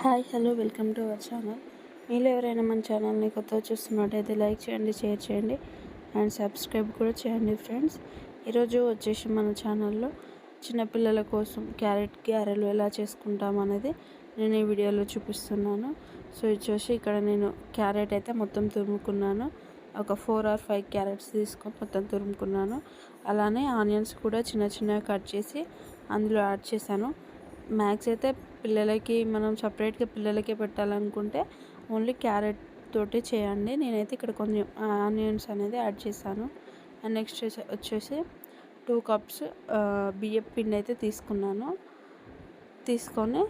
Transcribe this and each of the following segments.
Hi hello welcome to our channel. మీలో ఎవరైనా మన ఛానల్ని కొత్తగా చూస్తున్నట్టయితే లైక్ చేయండి షేర్ చేయండి అండ్ సబ్స్క్రైబ్ కూడా చేయండి ఫ్రెండ్స్. ఈరోజు వచ్చేసి మన ఛానల్లో చిన్నపిల్లల కోసం క్యారెట్ గ్యారెలు ఎలా చేసుకుంటాం అనేది నేను ఈ వీడియోలో చూపిస్తున్నాను. సో వచ్చేసి ఇక్కడ నేను క్యారెట్ అయితే మొత్తం తురుముకున్నాను. ఒక ఫోర్ ఆర్ ఫైవ్ క్యారెట్స్ తీసుకొని మొత్తం తురుముకున్నాను. అలానే ఆనియన్స్ కూడా చిన్న చిన్నగా కట్ చేసి అందులో యాడ్ చేశాను. మ్యాక్స్ అయితే పిల్లలకి మనం సపరేట్గా పిల్లలకే పెట్టాలనుకుంటే ఓన్లీ క్యారెట్ తోటి చేయండి. నేనైతే ఇక్కడ కొంచెం ఆనియన్స్ అనేది యాడ్ చేశాను. అండ్ నెక్స్ట్ వచ్చేసి టూ కప్స్ బియ్యం పిండి అయితే తీసుకున్నాను. తీసుకొని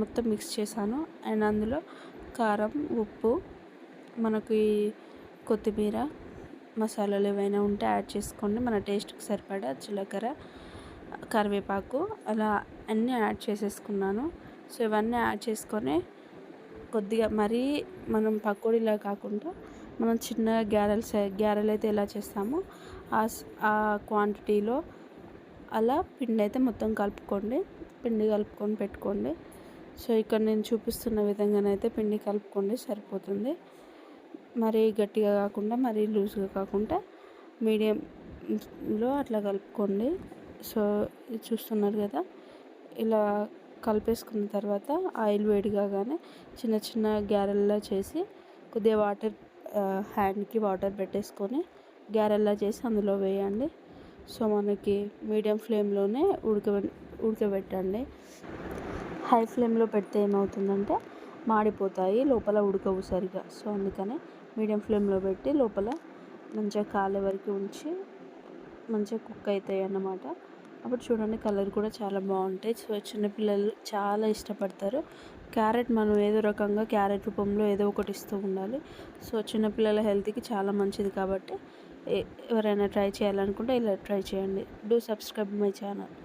మొత్తం మిక్స్ చేశాను. అండ్ అందులో కారం ఉప్పు మనకి కొత్తిమీర మసాలాలు ఏవైనా ఉంటే యాడ్ చేసుకోండి. మన టేస్ట్కి సరిపడా జీలకర్ర కరివేపాకు అలా అన్నీ యాడ్ చేసేసుకున్నాను. సో ఇవన్నీ యాడ్ చేసుకొని కొద్దిగా మరీ మనం పకోడీలా కాకుండా మనం చిన్న గ్యారెల్ గ్యారెలు అయితే ఎలా చేస్తామో ఆ క్వాంటిటీలో అలా పిండి అయితే మొత్తం కలుపుకోండి. పిండి కలుపుకొని పెట్టుకోండి. సో ఇక్కడ నేను చూపిస్తున్న విధంగానైతే పిండి కలుపుకోండి సరిపోతుంది. మరీ గట్టిగా కాకుండా మరీ లూజ్గా కాకుండా మీడియంలో అట్లా కలుపుకోండి. సో చూస్తున్నారు కదా? ఇలా కలిపేసుకున్న తర్వాత ఆయిల్ వేడి కాగానే చిన్న చిన్న గ్యారెల్లా చేసి కొద్దిగా వాటర్ హ్యాండ్కి వాటర్ పెట్టేసుకొని గ్యారెల్లా చేసి అందులో వేయండి. సో మనకి మీడియం ఫ్లేమ్లోనే ఉడక ఉడకబెట్టండి. హై ఫ్లేమ్లో పెడితే ఏమవుతుందంటే మాడిపోతాయి లోపల ఉడకవు సరిగా. సో అందుకనే మీడియం ఫ్లేమ్లో పెట్టి లోపల మంచిగా కాలే వరకు ఉంచి మంచిగా కుక్ అవుతాయి అన్నమాట. అప్పుడు చూడండి కలర్ కూడా చాలా బాగుంటాయి. సో చిన్నపిల్లలు చాలా ఇష్టపడతారు. క్యారెట్ మనం ఏదో రకంగా క్యారెట్ రూపంలో ఏదో ఒకటి ఇస్తూ ఉండాలి. సో చిన్నపిల్లల హెల్త్కి చాలా మంచిది కాబట్టి ఎవరైనా ట్రై చేయాలనుకుంటే ఇలా ట్రై చేయండి. Do subscribe my channel